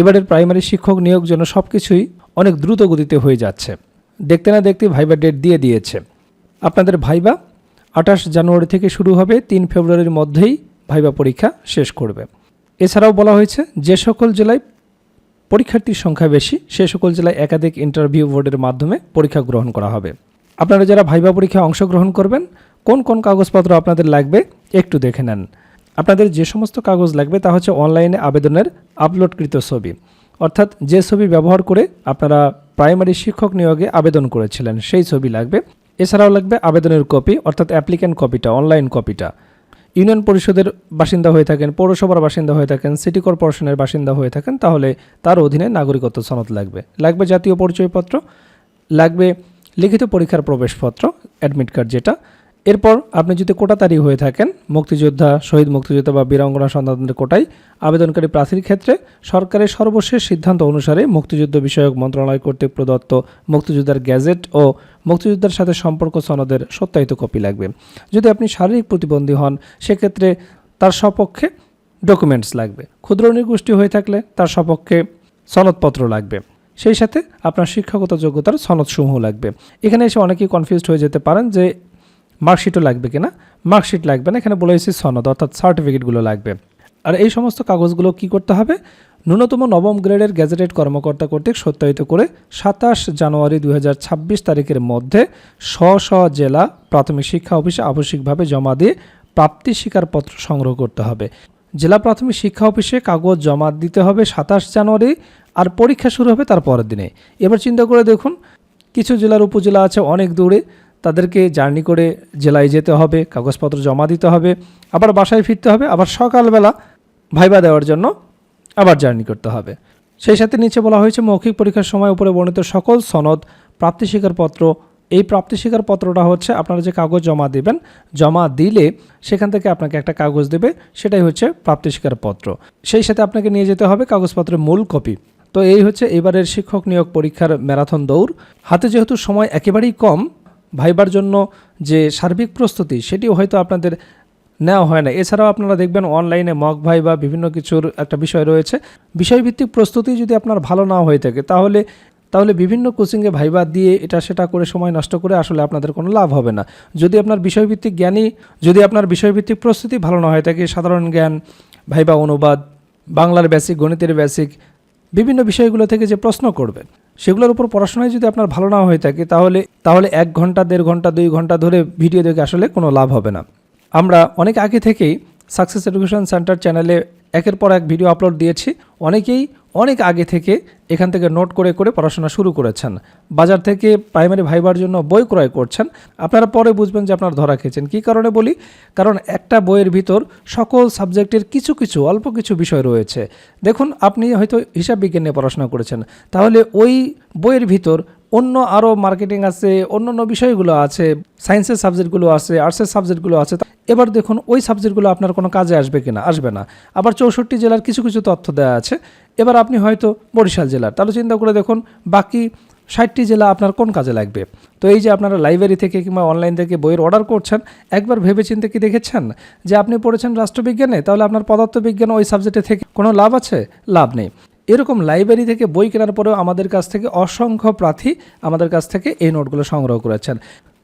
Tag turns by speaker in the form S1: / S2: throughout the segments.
S1: এবারের প্রাইমারি শিক্ষক নিয়োগ জন্য সব কিছুই অনেক দ্রুত গতিতে হয়ে যাচ্ছে। দেখতে না দেখতে ভাইবা ডেট দিয়ে দিয়েছে। আপনাদের ভাইবা আঠাশ জানুয়ারি থেকে শুরু হবে, তিন ফেব্রুয়ারির মধ্যেই ভাইবা পরীক্ষা শেষ করবে। এছাড়াও বলা হয়েছে, যে সকল জেলায় পরীক্ষার্থীর সংখ্যা বেশি, সে সকল জেলায় একাধিক ইন্টারভিউ বোর্ডের মাধ্যমে পরীক্ষা গ্রহণ করা হবে। আপনারা যারা ভাইবা পরীক্ষায় অংশগ্রহণ করবেন, কোন কোন কাগজপত্র আপনাদের লাগবে একটু দেখে নেন। আপনাদের যে সমস্ত কাগজ লাগবে তা হচ্ছে অনলাইনে আবেদনের আপলোডকৃত ছবি। অর্থাৎ যে ছবি ব্যবহার করে আপনারা প্রাইমারি শিক্ষক নিয়োগে আবেদন করেছিলেন, সেই ছবি লাগবে। এছাড়াও লাগবে আবেদনের কপি অর্থাৎ অ্যাপ্লিক্যান্ট কপিটা অনলাইন কপিটা ইউনিয়ন পরিষদের বাসিন্দা হয়ে থাকেন, পৌরসভার বাসিন্দা হয়ে থাকেন সিটি কর্পোরেশনের বাসিন্দা হয়ে থাকেন, তাহলে তার অধীনে নাগরিকত্ব সনদ লাগবে। লাগবে জাতীয় পরিচয়পত্র, লাগবে লিখিত পরীক্ষার প্রবেশপত্র অ্যাডমিট কার্ড যেটা এরপর আপনি যদি কোটাতারি হয়ে থাকেন, মুক্তিযোদ্ধা, শহীদ মুক্তিযোদ্ধা বা বীরাঙ্গনা সন্তানদের কোটায়, আবেদনকারী প্রার্থীর ক্ষেত্রে সরকারের সর্বশেষ সিদ্ধান্ত অনুসারে মুক্তিযুদ্ধ বিষয়ক মন্ত্রণালয় কর্তৃক প্রদত্ত মুক্তিযোদ্ধার গ্যাজেট ও মুক্তিযোদ্ধার সাথে সম্পর্ক সনদের সত্যায়িত কপি লাগবে। যদি আপনি শারীরিক প্রতিবন্ধী হন, সেক্ষেত্রে তার সপক্ষে ডকুমেন্টস লাগবে। ক্ষুদ্র নিগোষ্ঠী হয়ে থাকলে তার সপক্ষে সনদপত্র লাগবে। সেই সাথে আপনার শিক্ষাগত যোগ্যতার সনদসমূহ লাগবে। এখানে এসে অনেকেই কনফিউজড হয়ে যেতে পারেন যে মার্কশিটও লাগবে কিনা মার্কশিট লাগবে না, এখানে বলে এসেছি সনদ, অর্থাৎ সার্টিফিকেটগুলো লাগবে। আর এই সমস্ত কাগজগুলো কি করতে হবে? ন্যূনতম নবম গ্রেডের গ্যাজেটেড কর্মকর্তা কর্তৃক সত্যায়িত করে সাতাশ জানুয়ারি দুই হাজার ছাব্বিশ তারিখের মধ্যে স্ব স্ব জেলা প্রাথমিক শিক্ষা অফিসে আবশ্যিকভাবে জমা দিয়ে প্রাপ্তি স্বীকারপত্র সংগ্রহ করতে হবে। জেলা প্রাথমিক শিক্ষা অফিসে কাগজ জমা দিতে হবে সাতাশ জানুয়ারি আর পরীক্ষা শুরু হবে তার পরের দিনে। এবার চিন্তা করে দেখুন, কিছু জেলার উপজেলা আছে অনেক দূরে তাদেরকে জার্নি করে জেলায় যেতে হবে, কাগজপত্র জমা দিতে হবে, আবার বাসায় ফিরতে হবে, আবার সকালবেলা ভাইবা দেওয়ার জন্য আবার জার্নি করতে হবে। সেই সাথে নিচে বলা হয়েছে, মৌখিক পরীক্ষার সময় উপরে বর্ণিত সকল সনদ, প্রাপ্তি স্বীকারপত্র। এই প্রাপ্তি স্বীকারপত্রটা হচ্ছে আপনারা যে কাগজ জমা দেবেন, জমা দিলে সেখান থেকে আপনাকে একটা কাগজ দেবে, সেটাই হচ্ছে প্রাপ্তি স্বীকারপত্র। সেই সাথে আপনাকে নিয়ে যেতে হবে কাগজপত্রের মূল কপি। তো এই হচ্ছে এবারের শিক্ষক নিয়োগ পরীক্ষার ম্যারাথন দৌড়। হাতে যেহেতু সময় একেবারেই কম ভাইবার জন্য যে সার্বিক প্রস্তুতি, সেটিও হয়তো আপনাদের নেওয়া হয় না। এছাড়াও আপনারা দেখবেন অনলাইনে মক ভাই বা বিভিন্ন কিছুর একটা বিষয় রয়েছে। বিষয়ভিত্তিক প্রস্তুতি যদি আপনার ভালো না হয়ে থাকে, তাহলে তাহলে বিভিন্ন কোচিংয়ে ভাইবা দিয়ে এটা, সেটা করে সময় নষ্ট করে আসলে আপনাদের কোনো লাভ হবে না। যদি আপনার বিষয়ভিত্তিক জ্ঞানই যদি আপনার বিষয়ভিত্তিক প্রস্তুতি ভালো না হয়ে থাকে, সাধারণ জ্ঞান, ভাইবা অনুবাদ, বাংলার বেসিক গণিতের বেসিক বিভিন্ন বিষয়গুলো থেকে যে প্রশ্ন করবেন সেগুলোর উপর পড়াশোনায় যদি আপনার ভালো না হয়ে থাকে, তাহলে তাহলে এক ঘণ্টা, দেড় ঘণ্টা, দুই ঘণ্টা ধরে ভিডিও দেখে আসলে কোনো লাভ হবে না। আমরা অনেক আগে থেকেই সাকসেস এডুকেশন সেন্টার চ্যানেলে একের পর এক ভিডিও আপলোড দিয়েছি। অনেকেই অনেক আগে থেকে এখান থেকে নোট করে করে পড়াশোনা শুরু করেছেন। বাজার থেকে প্রাইমারি ভাইবার জন্য বই ক্রয় করছেন। আপনারা পরে বুঝবেন যে আপনার ধরা খেয়েছেন। কী কারণে বলি? কারণ একটা বইয়ের ভিতর সকল সাবজেক্টের কিছু কিছু, অল্প কিছু বিষয় রয়েছে। দেখুন, আপনি হয়তো হিসাব বিজ্ঞান নিয়ে পড়াশোনা করেছেন। তাহলে ওই বইয়ের ভিতর অন্য আরও মার্কেটিং আছে অন্য অন্য বিষয়গুলো আছে সায়েন্সের সাবজেক্টগুলো আছে আর্টসের সাবজেক্টগুলো আছে এবার দেখুন ওই সাবজেক্টগুলো আপনার কোনো কাজে আসবে কিনা, আসবে না। আবার চৌষট্টি জেলার কিছু কিছু তথ্য দেওয়া আছে। এবার আপনি হয়তো বরিশাল জেলার, তাহলে চিন্তা করে দেখুন বাকি ষাটটি জেলা আপনার কোন কাজে লাগবে। তো এই যে আপনারা লাইব্রেরি থেকে কিংবা অনলাইন থেকে বইয়ের অর্ডার করছেন, একবার ভেবে চিন্তে কি দেখেছেন যে আপনি পড়েছেন রাষ্ট্রবিজ্ঞানে, তাহলে আপনার পদার্থবিজ্ঞান ওই সাবজেক্টে থেকে কোনো লাভ আছে? লাভ নেই। এরকম লাইব্রেরি থেকে বই কেনার পরেও আমাদের কাছ থেকে অসংখ্য প্রার্থী আমাদের কাছ থেকে এই নোটগুলো সংগ্রহ করেছেন।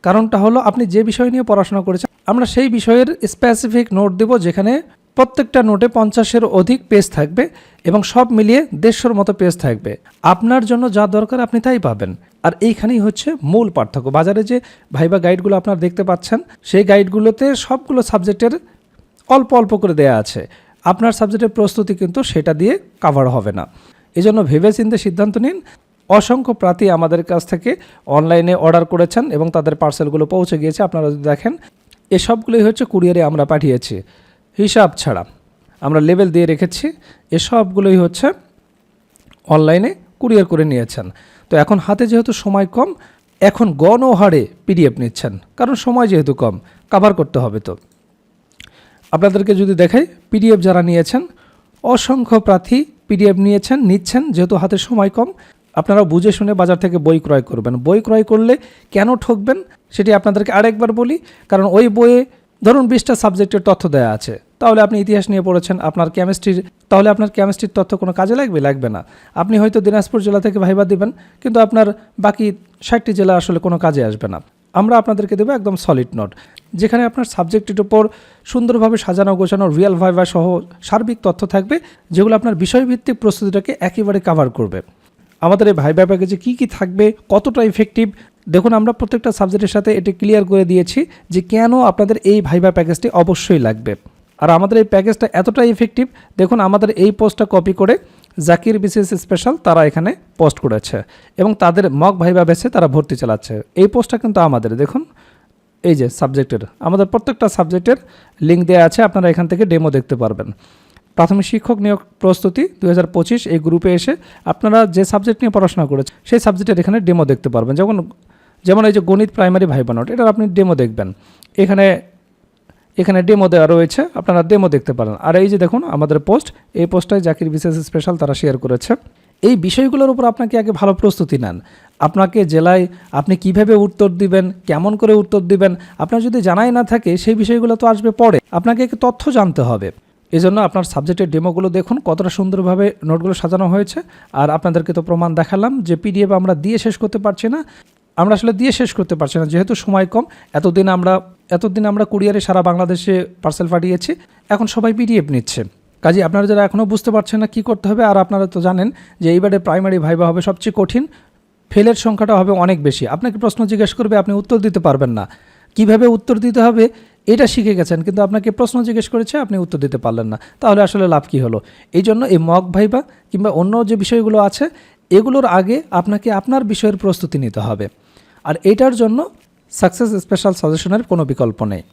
S1: কারণটা হলো আপনি যে বিষয় নিয়ে পড়াশোনা করেছেন, আমরা সেই বিষয়ের স্পেসিফিক নোট দেব যেখানে প্রত্যেকটা নোটে পঞ্চাশের অধিক পেজ থাকবে এবং সব মিলিয়ে দেড়শোর মতো পেজ থাকবে। আপনার জন্য যা দরকার আপনি তাই পাবেন। আর এইখানেই হচ্ছে মূল পার্থক্য। বাজারে যে ভাইবা গাইডগুলো আপনার দেখতে পাচ্ছেন, সেই গাইডগুলোতে সবগুলো সাবজেক্টের অল্প অল্প করে দেয়া আছে। আপনার সাবজেক্টের প্রস্তুতি কিন্তু সেটা দিয়ে কাভার হবে না। এজন্য ভেবে চিন্তে সিদ্ধান্ত নিন, অসংখ্য প্রার্থী আমাদের কাছ থেকে অনলাইনে অর্ডার করেছেন এবং তাদের পার্সেলগুলো পৌঁছে গিয়েছে। আপনারা যদি দেখেন এসবগুলোই হচ্ছে কুরিয়ারে আমরা পাঠিয়েছি। হিসাব ছাড়া আমরা লেবেল দিয়ে রেখেছি এসবগুলোই হচ্ছে অনলাইনে কুরিয়ার করে নিয়েছেন। তো এখন হাতে যেহেতু সময় কম, এখন গণহারে পিডিএফ নিচ্ছেন, কারণ সময় যেহেতু কম কাভার করতে হবে তো। আপনাদেরকে যদি দেখাই পিডিএফ যারা নিয়েছেন, অসংখ্য প্রার্থী পিডিএফ নিয়েছেন, নিচ্ছেন, যেহেতু হাতে সময় কম আপনারা বুঝে শুনে বাজার থেকে বই ক্রয় করবেন। বই ক্রয় করলে কেন ঠকবেন সেটি আপনাদেরকে আরেকবার বলি, কারণ ওই বইয়ে ধরুন বিশটা সাবজেক্টের তথ্য দেওয়া আছে, তাহলে আপনি ইতিহাস নিয়ে পড়েছেন, আপনার কেমিস্ট্রির তাহলে আপনার কেমিস্ট্রির তথ্য কোনো কাজে লাগবে? লাগবে না। আপনি হয়তো দিনাজপুর জেলা থেকে ভাইবা দিবেন, কিন্তু আপনার বাকি ষাটটি জেলা আসলে কোনো কাজে আসবে না। আমরা আপনাদেরকে দেবো একদম সলিড নোট যেখানে আপনার সাবজেক্টের উপর সুন্দরভাবে সাজানো গোছানো রিয়েল ভাইবা সহ সার্বিক তথ্য থাকবে, যেগুলো আপনার বিষয়ভিত্তিক প্রস্তুতিটাকে একেবারে কাভার করবে। আমাদের এই ভাইবা প্যাকেজে কী কী থাকবে, কতটা ইফেক্টিভ দেখুন আমরা প্রত্যেকটা সাবজেক্টের সাথে এটি ক্লিয়ার করে দিয়েছি যে কেন আপনাদের এই ভাইবা প্যাকেজটি অবশ্যই লাগবে। আর আমাদের এই প্যাকেজটা এতটাই ইফেক্টিভ দেখুন আমাদের এই পোস্টটা কপি করে জাকির বিসিএস স্পেশাল তারা এখানে পোস্ট করেছে এবং তাদের মক ভাইবা বেসে তারা ভর্তি চালাচ্ছে। এই পোস্টটা কিন্তু আমাদের, দেখুন, এই যে সাবজেক্টের, আমাদের প্রত্যেকটা সাবজেক্টের লিঙ্ক দেওয়া আছে, আপনারা এখান থেকে ডেমো দেখতে পারবেন। প্রাথমিক শিক্ষক নিয়োগ প্রস্তুতি দু হাজার পঁচিশ, এই গ্রুপে এসে আপনারা যে সাবজেক্ট নিয়ে পড়াশোনা করেছেন, সেই সাবজেক্টের এখানে ডেমো দেখতে পারবেন। যেমন যেমন এই যে গণিত প্রাইমারি ভাইবা নোট, এটার আপনি ডেমো দেখবেন। এখানে এখানে ডেমো দেওয়া রয়েছে, আপনারা ডেমো দেখতে পারেন। আর এই যে দেখুন, আমাদের পোস্ট এই পোস্টটায় জাকির বিশেষ স্পেশাল তারা শেয়ার করেছে। এই বিষয়গুলোর উপর আপনাকে আগে ভালো প্রস্তুতি নেন। আপনাকে জেলায় আপনি কীভাবে উত্তর দিবেন, কেমন করে উত্তর দিবেন, আপনার যদি জানাই না থাকে, সেই বিষয়গুলো তো আসবে পরে। আপনাকে তথ্য জানতে হবে। এই জন্য আপনার সাবজেক্টের ডেমোগুলো দেখুন, কতটা সুন্দরভাবে নোটগুলো সাজানো হয়েছে। আর আপনাদেরকে তো প্রমাণ দেখালাম যে পিডিএফ আমরা দিয়ে শেষ করতে পারছি না। আমরা আসলে দিয়ে শেষ করতে পারছি না, যেহেতু সময় কম। এতদিন আমরা এতদিন আমরা কুরিয়ারে সারা বাংলাদেশে পার্সেল পাঠিয়েছি, এখন সবাই পিডিএফ নিচ্ছে। কাজে আপনারা যারা এখনও বুঝতে পারছেন না কী করতে হবে, আর আপনারা তো জানেন যে এইবারে প্রাইমারি ভাইবা হবে সবচেয়ে কঠিন ফেলের সংখ্যাটা হবে অনেক বেশি। আপনাকে প্রশ্ন জিজ্ঞেস করবে, আপনি উত্তর দিতে পারবেন না। কীভাবে উত্তর দিতে হবে, এটা শিখে গেছেন, কিন্তু আপনাকে প্রশ্ন জিজ্ঞেস করেছে, আপনি উত্তর দিতে পারলেন না। তাহলে আসলে লাভ কী হলো? এই জন্য এই মক ভাইবা কিংবা অন্য যে বিষয়গুলো আছে, এগুলোর আগে আপনাকে আপনার বিষয়ের প্রস্তুতি নিতে হবে। আর এটার জন্য সাকসেস স্পেশাল সাজেশনের কোনো বিকল্প নেই।